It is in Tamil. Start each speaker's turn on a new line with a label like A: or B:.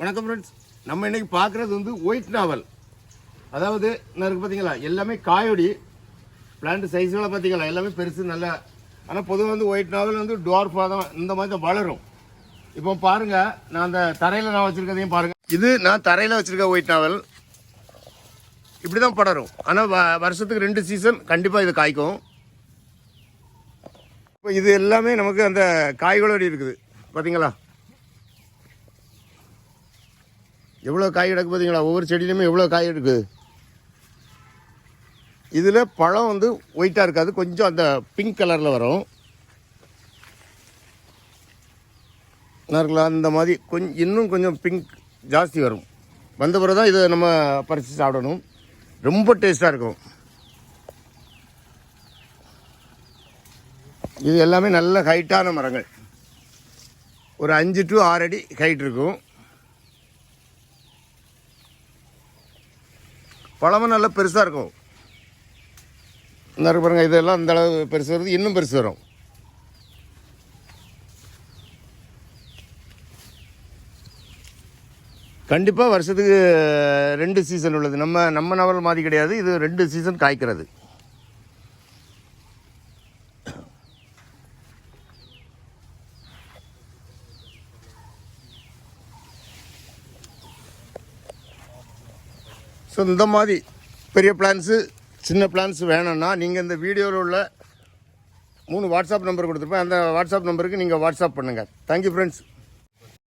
A: வணக்கம் ஃப்ரெண்ட்ஸ் நம்ம இன்னைக்கு பார்க்குறது வந்து ஒயிட் நாவல் அதாவது என்ன இருக்குது பார்த்தீங்களா எல்லாமே காயொடி. பிளான்ட் சைஸ்லாம் பார்த்தீங்களா எல்லாமே பெருசு நல்லா. ஆனால் பொதுவாக வந்து ஒயிட் நாவல் வந்து டுவார்ஃபாக தான் இந்த மாதிரி தான் வளரும். இப்போ பாருங்க நான் அந்த தரையில் நான் வச்சுருக்கதையும் பாருங்கள் இது நான் தரையில் வச்சுருக்க ஒயிட் நாவல் இப்படி தான் படரும். ஆனால் வ- வருஷத்துக்கு ரெண்டு சீசன் கண்டிப்பாக இது காய்க்கும். இப்போ இது எல்லாமே நமக்கு அந்த காய்களோடு இருக்குது. பார்த்தீங்களா எவ்வளோ காய் கிடக்கு பார்த்தீங்களா ஒவ்வொரு செடியிலுமே எவ்வளோ காய் எடுக்குது இதில் பழம் வந்து ஒயிட்டாக இருக்காது கொஞ்சம் அந்த பிங்க் கலரில் வரும். இருக்கலாம் அந்த மாதிரி கொஞ்சம் இன்னும் கொஞ்சம் பிங்க் ஜாஸ்தி வரும். வந்த பிறகு தான் இதை நம்ம பறித்து சாப்பிடணும். ரொம்ப டேஸ்ட்டாக இருக்கும். இது எல்லாமே நல்ல ஹைட்டான மரங்கள். ஒரு அஞ்சு டு ஆறு அடி ஹைட் இருக்கும். பழமும் நல்லா பெருசாக இருக்கும். இந்த இருக்கு இதெல்லாம் அந்த அளவு பெருசு வருது இன்னும் பெருசு வரும். கண்டிப்பாக வருஷத்துக்கு ரெண்டு சீசன் உள்ளது. நம்ம நம்ம நவல் மாதிரி கிடையாது இது ரெண்டு சீசன் காய்க்கிறது. ஸோ இந்த மாதிரி பெரிய பிளான்ஸு சின்ன பிளான்ஸ் வேணும்னா நீங்கள் இந்த வீடியோவில் உள்ள மூணு வாட்ஸ்அப் நம்பர் கொடுத்துருப்பேன். அந்த வாட்ஸ்அப் நம்பருக்கு நீங்கள் வாட்ஸ்அப் பண்ணுங்கள் தேங்க்யூ ஃப்ரெண்ட்ஸ்